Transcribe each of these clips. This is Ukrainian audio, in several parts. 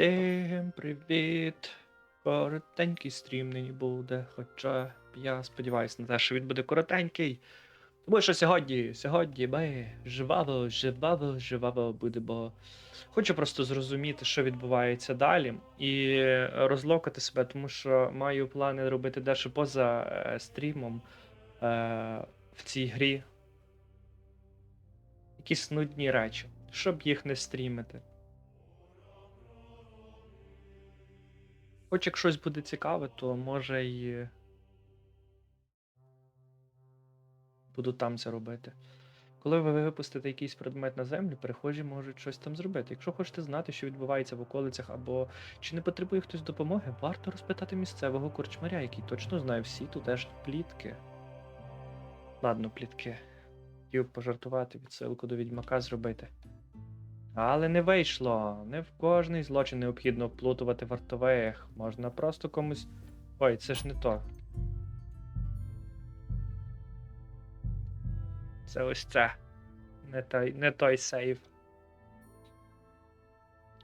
Всім привіт! Коротенький стрім нині буде, хоча я сподіваюся на те, що він буде коротенький. Тому що сьогодні, сьогодні ми жваво, жваво, жваво будемо. Хочу просто зрозуміти, що відбувається далі, і розлокати себе, тому що маю плани робити дещо поза е, стрімом е, в цій грі. Якісь нудні речі, щоб їх не стрімити. Хоч як щось буде цікаве, то може і буду там це робити. Коли ви випустите якийсь предмет на землю, перехожі можуть щось там зробити. Якщо хочете знати, що відбувається в околицях, або чи не потребує хтось допомоги, варто розпитати місцевого корчмаря, який точно знає всі тутешні плітки. Ладно, плітки. Хотів пожартувати, відсилку до відьмака зробити. Але не вийшло. Не в кожний злочин необхідно вплутувати вартових. Можна просто комусь. Ой, це ж не то. Це ось це. Не той, не той сейв.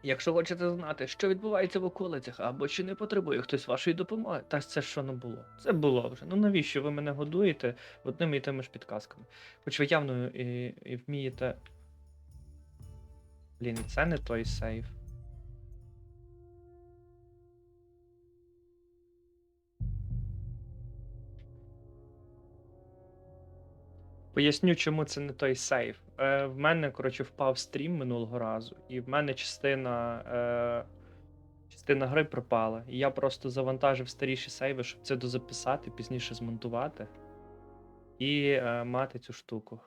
Якщо хочете знати, що відбувається в околицях, або чи не потребує хтось вашої допомоги, та це що не було. Це було вже. Ну навіщо ви мене годуєте одними і тими ж підказками? Хоч ви явно і, і вмієте Блін, це не той сейф. Поясню, чому це не той сейф. Е, в мене, коротше, впав стрім минулого разу, і в мене частина, е, частина гри пропала. І я просто завантажив старіші сейви, щоб це дозаписати, пізніше змонтувати і е, мати цю штуку.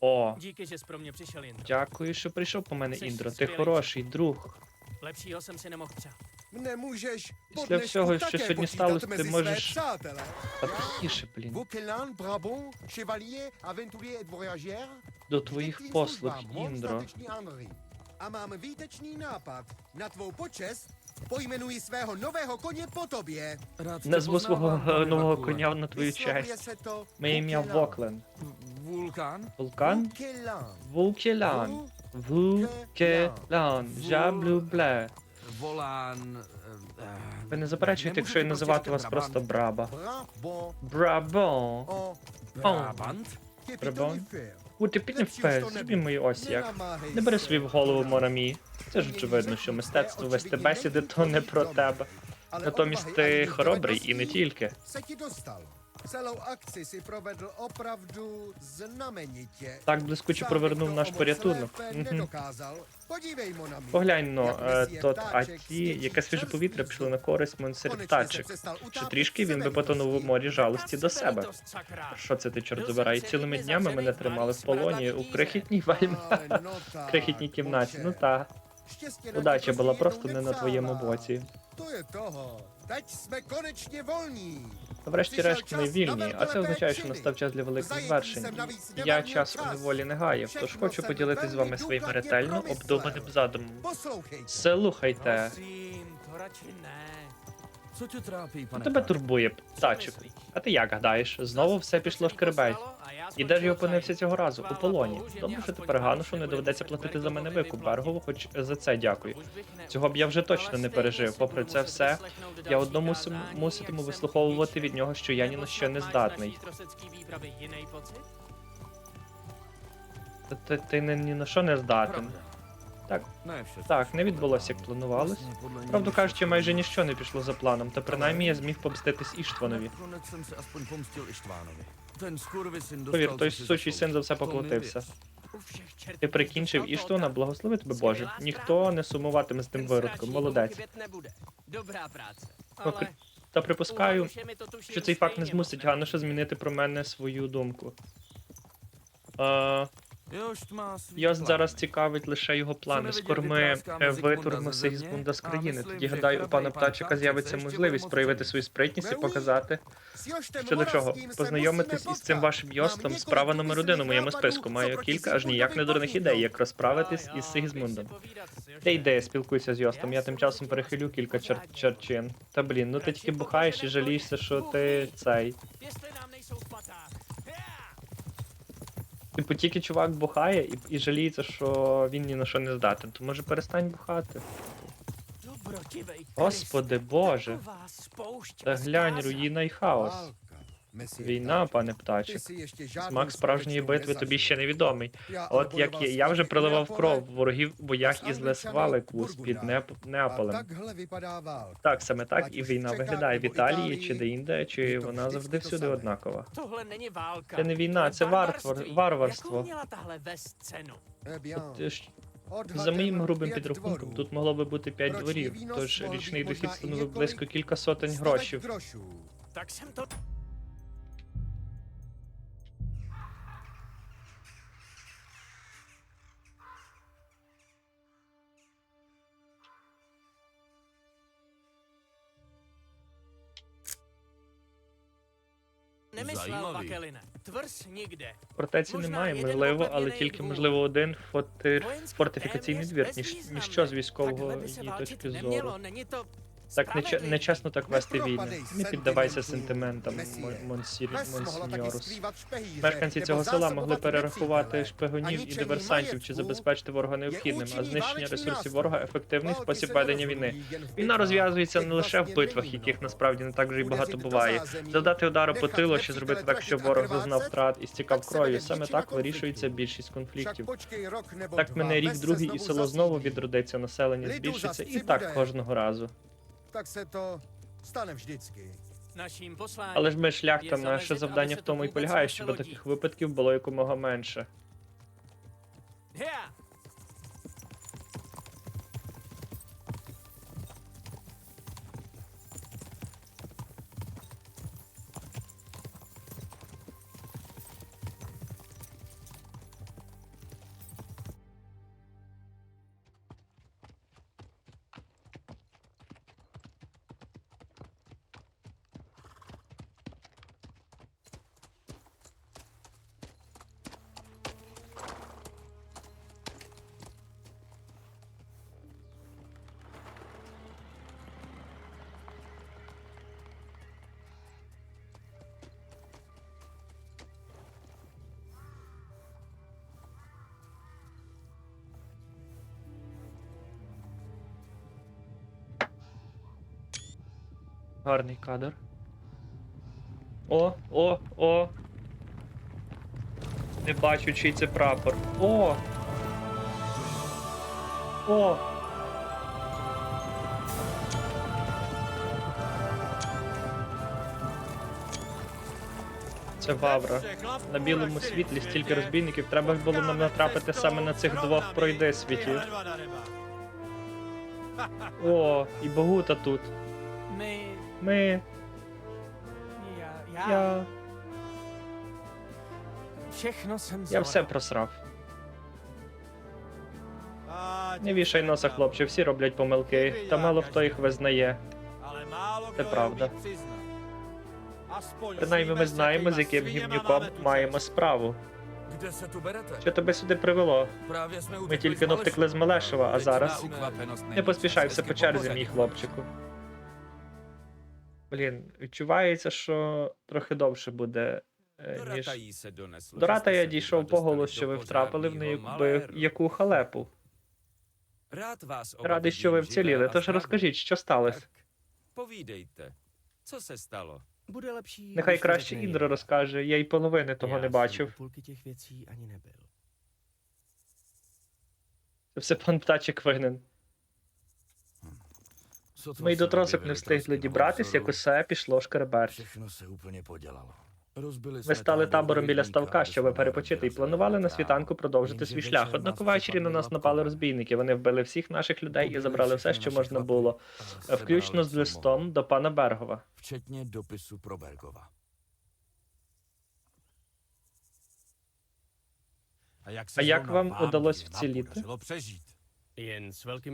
О, Díky, že jsi pro mě přišel, Indro. Дякую, що прийшов по мене, Індро. Ти хороший друг. Lepšího jsem si nemohl přát. Nemůžeš Після всього, що сьогодні сталося, ти можеш. přátele. Та тихіше, блін. Brabant, Chevalier, Aventurier et Voyageur. До твоїх послуг, Індро. A mám výtečný nápad. Na tvou počest pojmenuji svého nového koně po tobě. Назву свого е, нового коня на твою Vyslovuje честь. se to Моє ім'я. Воклен. Вулкан? Vauquelin. Вулкелан. Вулкелан. Жаблюбле. Eh, Ви не заперечуєте, якщо я називати вас просто Браба. Брабо. en Brabant? capitole fer. У ти піднефе, собі мої ось як. Не бери собі в голову Морамі. Це ж очевидно, що мистецтво вести бесіди то не про тебе. Натомість ти хоробрий і не тільки. Celou akci si provedl opravdu znamenitě. Так блискуче провернув наш порятунок. Мгм. Поглянь но, е, тот Аті, яке свіже повітря пішло на користь монсер Konečně se птачек. přestal Ще utápět трішки він би потонув у морі жалості до себе. Що це ти, чорт забирай? Цілими днями мене тримали в полоні у крихітній вельмі Ale крихітній кімнаті. Ну та, удача була просто не на твоєму боці. To je toho. Teď jsme konečně volní. Врешті-решт ми вільні, а це означає, що настав час для великих звершень. Я час у неволі не гаяв, тож хочу поділитися з вами своїм ретельно обдуманим задумом. Слухайте, тебе турбує, птачику. А ти як гадаєш? Знову все пішло шкереберть. І де ж я опинився цього разу? У полоні. Добре, що тепер Ганушу не доведеться платити за мене викуп Бергову, хоч за це дякую. Цього б я вже точно не пережив. Попри це все, я одному муситиму вислуховувати від нього, що я ні на що не здатний. Та Ти, ти не- ні на що не здатен. Ne všechno. Так, не відбулося, як планувалось. Правду кажучи, майже ніщо не пішло за планом, та принаймні я зміг помститись Іштванові. Повір, той сучий син за все To поплатився. Ти прикінчив Іштвана, благослови тебе Боже. Ніхто не сумуватиме з тим виродком, молодець. Ну, Та припускаю, що цей факт не змусить moc, Гануша змінити про мене свою думку. Е, Plán. зараз цікавить лише його плани. Скоро ми витурмо Сигізмунда з країни. Тоді гадаю, у пана птачика з'явиться можливість проявити свою спритність і показати. Joštem Щодо чого, познайомитись із цим вашим Йостом справа номер один у моєму списку. Маю кілька аж ніяк не дурних ідей, як розправитись із Сигізмундом. Та ідея, спілкуйся з Йостом, я тим часом перехилю кілька чер... черчин. Та блін, ну ти тільки бухаєш і жалієшся, що ти цей. Типу, тільки чувак бухає і, і жаліється, що він ні на що не здатен. То може перестань бухати. Господи Боже. Та глянь, руїна й хаос. Війна, пане птачик. Смак справжньої битви тобі ще невідомий. От як я, я вже проливав кров в ворогів в боях із Лесвалику Бургунда. Неп- Неаполем. Так, саме так і війна виглядає в Італії чи де-інде, чи вона завжди всюди однакова. Tohle není válka. Це не війна, це варвар, варварство. От, е, ж, odhadem За моїм грубим підрахунком, тут могло би бути 5 дворів, тож річний дохід становив близько кілька сотень грошів. grošů. Tak jsem to... Nemyslel, Тверс нігде. Фортеці немає, можливо, але тільки можливо один форти... Фортифікаційний двір, ніж, bezvýznamné. ніщо з військового військової by se точки зору. to Так не, spravedlivé. нечесно так вести війни. Не піддавайся сентиментам, месьє. Мон- монсір... Ves mohla taky монсіньорус. Мешканці цього села могли перерахувати шпигунів і диверсантів чи забезпечити ворога необхідним, а знищення ресурсів ворога ефективний спосіб ведення війни. Війна розв'язується не лише в битвах, яких насправді не так вже й багато буває. Завдати удару по тилу чи зробити так, щоб ворог зазнав втрат і стікав кров'ю. Саме так вирішується більшість конфліктів. Так мене рік другий і село знову відродиться, населення збільшиться і так кожного разу. Tak се то стане vždycky. Naším Але ж ми шляхта, наше завдання в тому і полягає, щоб таких випадків було якомога менше. Гарний кадр. О, о, о. Не бачу, чий це прапор. О! О! Це Вавра. На білому світлі стільки розбійників, треба було нам натрапити саме на цих двох пройди світів. О, і Богута тут. Ми. Já... Já... Я. Všechno jsem Я все просрав. Не вішай носа, хлопче, всі роблять помилки, та мало хто їх визнає. Ale málo To kdo je pravda. umí přiznat. Aspoň Принаймні ми знаємо, з яким tu маємо справу. Kde se tu berete? Що тебе сюди привело? Právě jsme Ми utekli тільки z но втекли з Малешева, а Teď зараз. není Не поспішай все по черзі, мій хлопчику. Блін, відчувається, що трохи довше буде, е, ніж. До рата я дійшов dva по dostali що ви втрапили в pořádného яку халепу. Радий, що ви вціліли, тож розкажіть, що сталося. Co se stalo? Нехай краще řekne Індра розкаже, я й половини того не бачив. Це все пан птачик винен. Ми й до тросок не встигли дібратись, як усе пішло шкереберть. Ми стали табором біля ставка, щоб перепочити, і планували на світанку продовжити свій шлях. Однак ввечері на нас напали розбійники. Вони вбили всіх наших людей і забрали все, що можна було, a е, включно з листом до пана Бергова. dopisu pro Bergova. А як вам удалось вціліти?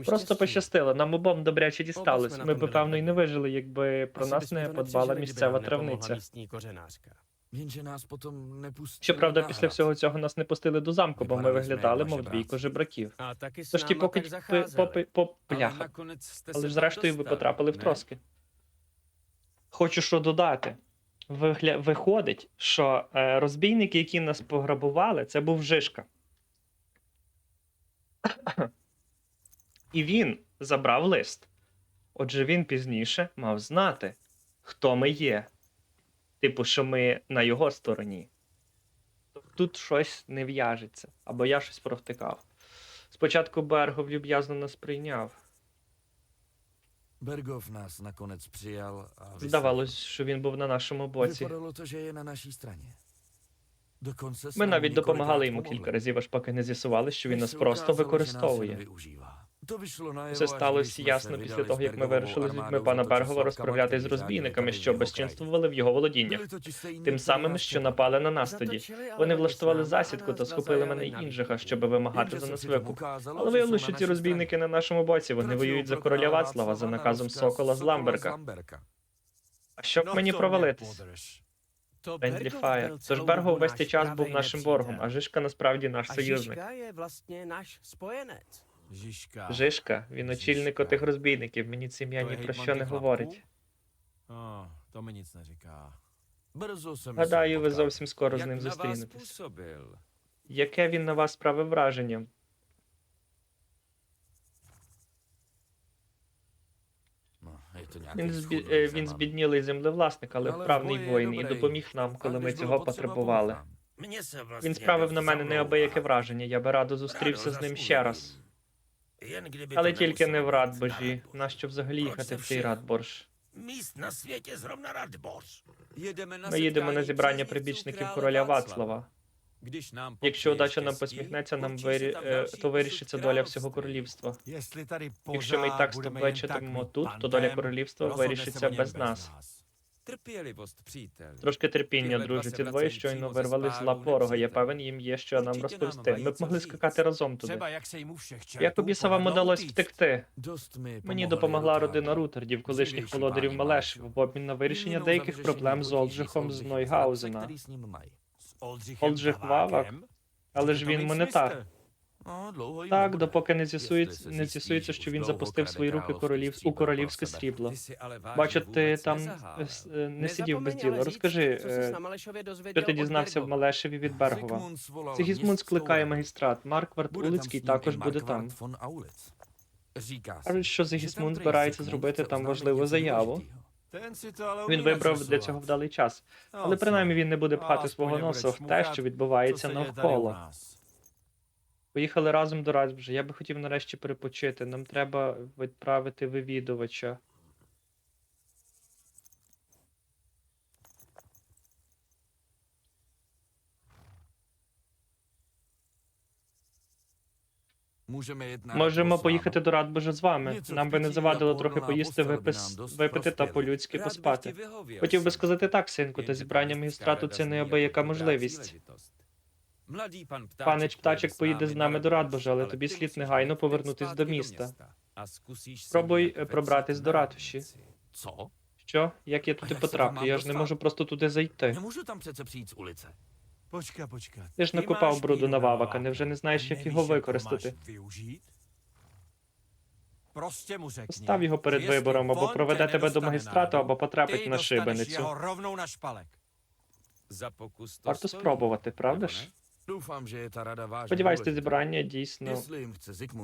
Просто пощастило, нам обом добряче дісталось. Ми б, певно, і не вижили, якби про нас не подбала місцева травниця. Щоправда, після всього цього нас не пустили до замку, бо ми виглядали, мов двійко жебраків. Тож ті náma поки tak попи- по Але ж зрештою ви потрапили в троски. Хочу що додати. Вигля... Виходить, що е, розбійники, які нас пограбували, це був Жишка. І він забрав лист. Отже, він пізніше мав знати, хто ми є. Типу, що ми на його стороні. Тут щось не в'яжеться, або я щось провтикав. Спочатку Бергов люб'язно нас прийняв. Nakonec přijal a vyslechl. Здавалось, що він був на нашому боці. Ми навіть допомагали йому кілька разів, аж поки не з'ясували, що він нас просто використовує. Це сталося ясно після того, як ми вирішили з людьми пана Бергова розправляти з розбійниками, що безчинствували в його володіннях. Тим самим, що напали на нас тоді. Вони влаштували засідку та схопили мене na іншиха, щоб вимагати за нас викуп. Але виявилося, що ці розбійники на нашому боці, вони воюють за короля Вацлава за наказом Сокола з Ламберка. А щоб мені провалитись? byl Тож dobu весь цей час був нашим ворогом, а Жишка насправді наш союзник. Жишка, він очільник отих розбійників, мені це ім'я ні про що не говорить. Гадаю, ви зовсім скоро з ним зустрінетесь. Яке він на вас справив враження? Nějaký Він, збі... е, він збіднілий землевласник, але вправний воїн і допоміг нам, коли ми цього потребували. Він справив на мене неабияке враження, я би радо зустрівся з ним ще раз. Але тільки не в Радбожі. Нащо взагалі їхати в цей Радборж? Světě zrovna Radboř. Jedeme na Ми їдемо на зібрання прибічників короля Вацлава. Якщо удача нам посміхнеться, нам вирі... е, то вирішиться доля всього королівства. Якщо ми і так mít тут, то доля королівства вирішиться без нас. Trpělivost, přítel. Трошки терпіння, друже. Ці двоє щойно přímo ze вирвали з лап ворога. Я певен, їм є що нам розповісти. Ми б могли скакати разом туди. Як у біса вам удалось втекти? Мені допомогла родина Рутердів, колишніх володарів Малешів. в обмін на вирішення деяких проблем з Олджихом з Нойгаузена. Олджих Вавак, але ж він монетар. Так, допоки не з'ясується, не з'ясується, що він запустив свої руки королів... у королівське срібло. Бачу, ти там е, с- е, не сидів без діла. Розкажи, е, що ти дізнався в Малешеві від Бергова. Zikmund Сигізмунд скликає магістрат. Марквард Улицький також буде там. Кажуть, що prý збирається зробити там важливу заяву. Він вибрав для цього вдалий час. Але принаймні він не буде пхати свого носа в те, що відбувається навколо. Поїхали разом до Радбожа. Я би хотів нарешті перепочити. Нам треба відправити вивідувача. Можемо поїхати до Радбожа з вами. Нам би не завадило трохи поїсти, випис... випити та по-людськи поспати. Хотів би сказати так, синку, та зібрання магістрату це неабияка можливість. Панич птачик поїде з нами до Радбожа, але тобі слід негайно повернутись до міста. Спробуй пробратись до ратуші. Co? Що? Як я туди потраплю? Я ж не можу просто туди зайти. Ти ж накопав бруду на Вавака, невже не знаєш, як його використати? Став його перед вибором, або проведе тебе до магістрату, або потрапить на шибеницю. Варто спробувати, правда ж? Сподіваюсь, те зібрання дійсно.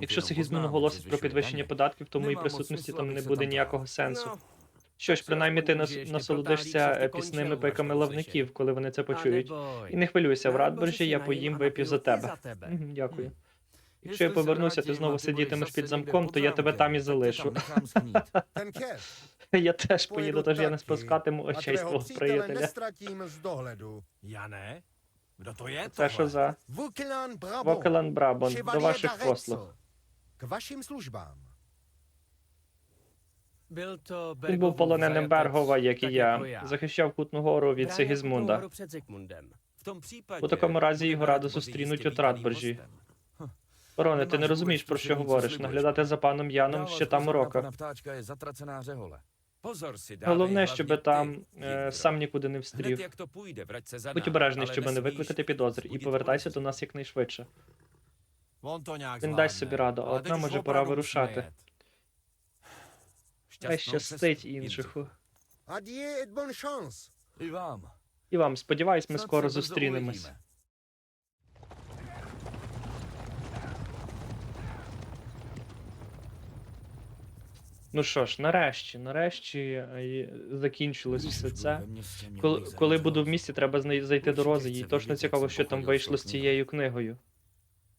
Якщо Сигізмун оголосить про підвищення податків, то моїй присутності там не буде ніякого сенсу. Що ж, принаймні ти нас- насолодишся пісними пиками лавників, коли вони це почують. І не хвилюйся, в Na Радборжі я поїм вип'ю за тебе. za tebe. Мгм, Дякую. Якщо я повернуся, ти знову сидітимеш під замком, то я тебе там і залишу. Я теж Поїду тож я не спускатиму очей свого приятеля. nestratím z Це що за Вокелан Брабон до ваших послуг. Він був полоненим Бергова, як і я. Захищав Кутну гору від Сигізмунда. Kutnou horu před Zikmundem. V tom případě У такому разі його радо зустрінуть у Тратборжі. hostem. Ти не розумієш, про що говориш. Наглядати за паном Яном ще там pozor na Головне, щоб там е, сам нікуди не встрів. Будь обережний, щоб не викликати підозр, і повертайся до нас якнайшвидше. Він дасть собі раду, а Ale нам може пора вирушати. Хай щастить vám. І вам, сподіваюсь, ми скоро зустрінемось. Ну що ж, нарешті, нарешті е, закінчилось все це. Коли, коли буду в місті, треба зайти до Рози. Їй точно цікаво, що там вийшло з цією книгою.